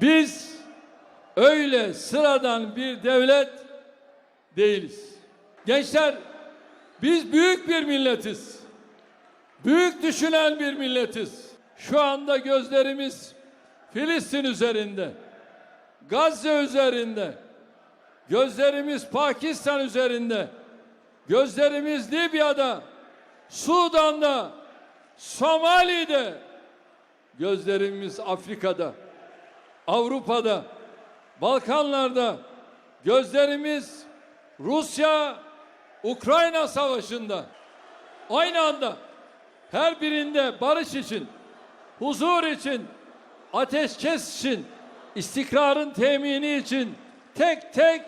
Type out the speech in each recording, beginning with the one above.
Biz öyle sıradan bir devlet değiliz. Gençler biz büyük bir milletiz. Büyük düşünen bir milletiz. Şu anda gözlerimiz Filistin üzerinde. Gazze üzerinde. Gözlerimiz Pakistan üzerinde. Gözlerimiz Libya'da, Sudan'da, Somali'de. Gözlerimiz Afrika'da, Avrupa'da, Balkanlarda. Gözlerimiz Rusya, Ukrayna savaşında. Aynı anda her birinde barış için, huzur için, ateşkes için, istikrarın temini için tek tek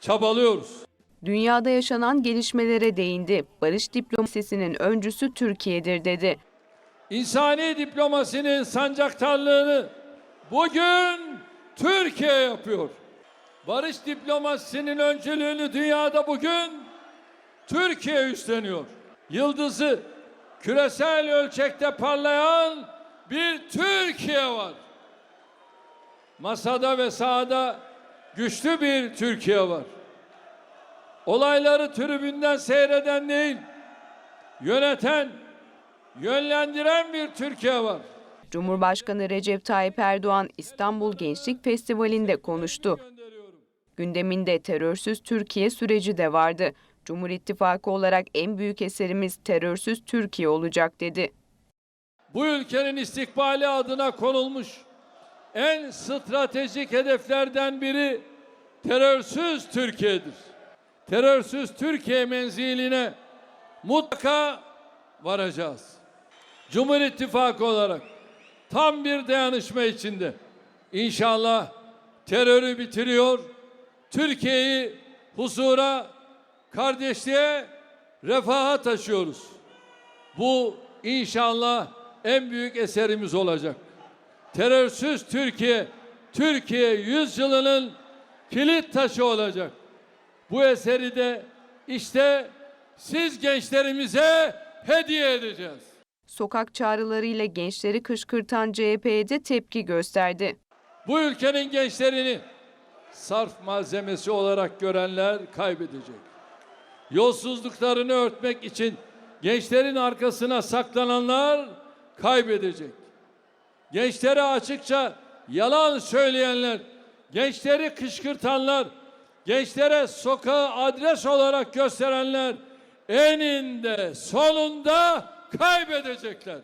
çabalıyoruz. Dünyada yaşanan gelişmelere değindi. Barış diplomasisinin öncüsü Türkiye'dir dedi. İnsani diplomasinin sancaktarlığını bugün Türkiye yapıyor. Barış diplomasisinin öncülüğünü dünyada bugün Türkiye üstleniyor. Yıldızı küresel ölçekte parlayan bir Türkiye var. Masada ve sahada güçlü bir Türkiye var. Olayları tribünden seyreden değil, yöneten, yönlendiren bir Türkiye var. Cumhurbaşkanı Recep Tayyip Erdoğan İstanbul Gençlik Festivali'nde konuştu. Gündeminde terörsüz Türkiye süreci de vardı. Cumhur İttifakı olarak en büyük eserimiz terörsüz Türkiye olacak dedi. Bu ülkenin istikbali adına konulmuş en stratejik hedeflerden biri terörsüz Türkiye'dir. Terörsüz Türkiye menziline mutlaka varacağız. Cumhur İttifakı olarak tam bir dayanışma içinde inşallah terörü bitiriyor, Türkiye'yi huzura, kardeşliğe, refaha taşıyoruz. Bu inşallah en büyük eserimiz olacak. Terörsüz Türkiye, Türkiye yüzyılının kilit taşı olacak. Bu eseri de işte siz gençlerimize hediye edeceğiz. Sokak çağrılarıyla gençleri kışkırtan CHP'ye de tepki gösterdi. Bu ülkenin gençlerini sarf malzemesi olarak görenler kaybedecek. Yolsuzluklarını örtmek için gençlerin arkasına saklananlar kaybedecek. Gençlere açıkça yalan söyleyenler, gençleri kışkırtanlar, gençlere sokağı adres olarak gösterenler eninde sonunda kaybedecekler.